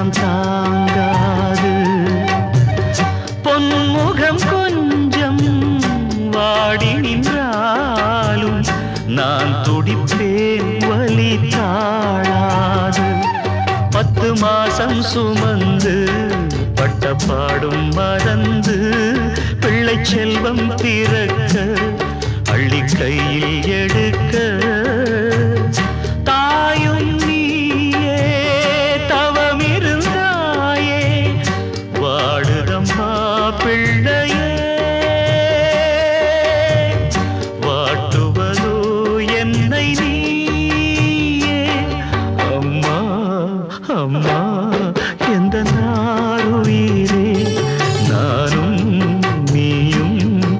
மனம் தாங்காது. பொன்முகம் கொஞ்சம் வாடி நின்றாலும் நான் துடிப்பேன் வலி தாழாது. பத்து மாசம் சுமந்து பட்ட மறந்து பிள்ளை செல்வம் பிறக்க பிள்ளையே வாட்டுவதோ என்னை நீ அம்மா அம்மா.